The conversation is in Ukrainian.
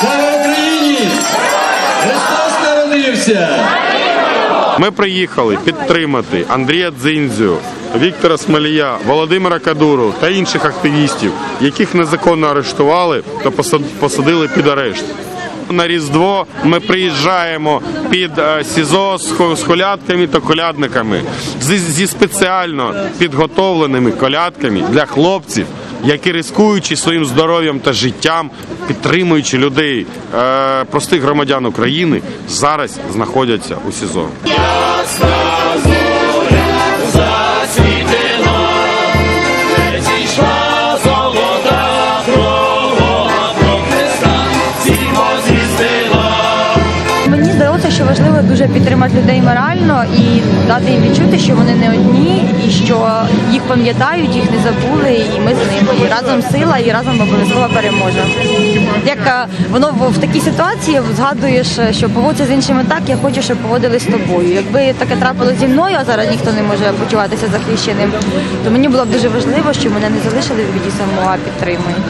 Слава Україні! Христос народився! Ми приїхали підтримати Андрія Дзиндзю, Віктора Смелія, Володимира Кадуру та інших активістів, яких незаконно арештували та посадили під арешт. На Різдво ми приїжджаємо під е, СІЗО з колядками та колядниками зі спеціально підготовленими колядками для хлопців які рискуючи своїм здоров'ям та життям, підтримуючи людей, е, простих громадян України, зараз знаходяться у СІЗО. Здалося, що важливо дуже підтримати людей морально і дати їм відчути, що вони не одні, і що їх пам'ятають, їх не забули, і ми з ними. І разом сила, і разом обов'язково переможе. Як е, воно в, такій ситуації згадуєш, е, що поводься з іншими так, я хочу, щоб поводились з тобою. Якби таке трапило зі мною, а зараз ніхто не може почуватися захищеним, то мені було б дуже важливо, що мене не залишили в біді самого, а підтримують.